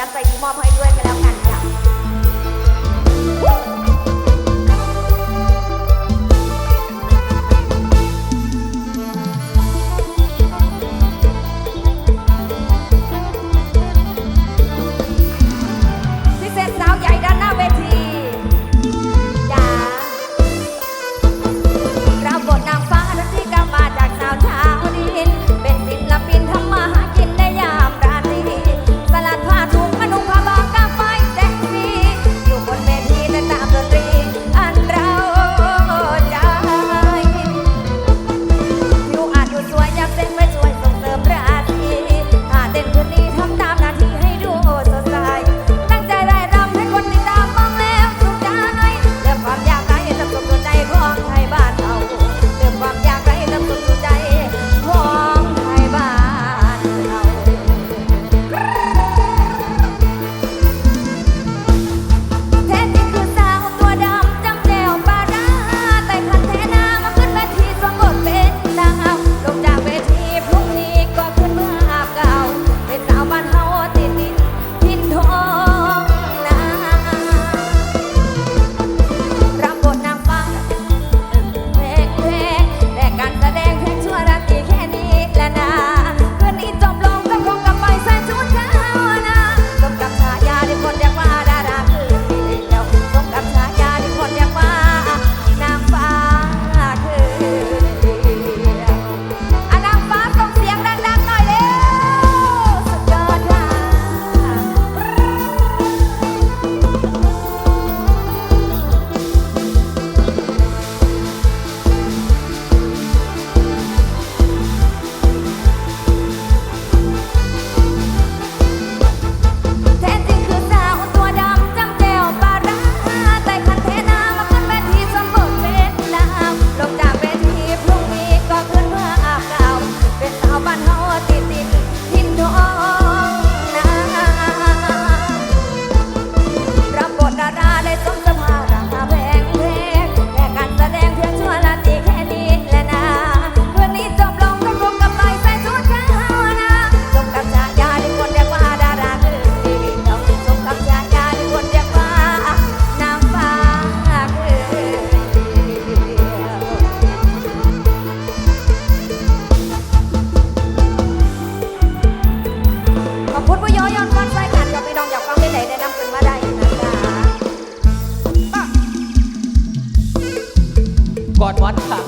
น้ำใจที่มอบให้ อบคุณผู้ย้อยอนฟันไส้กันกับพี่น้องอยากฟังเพลงไหนแนะนำกันมาได้นะจ๊ะก่อนวัดค่ะ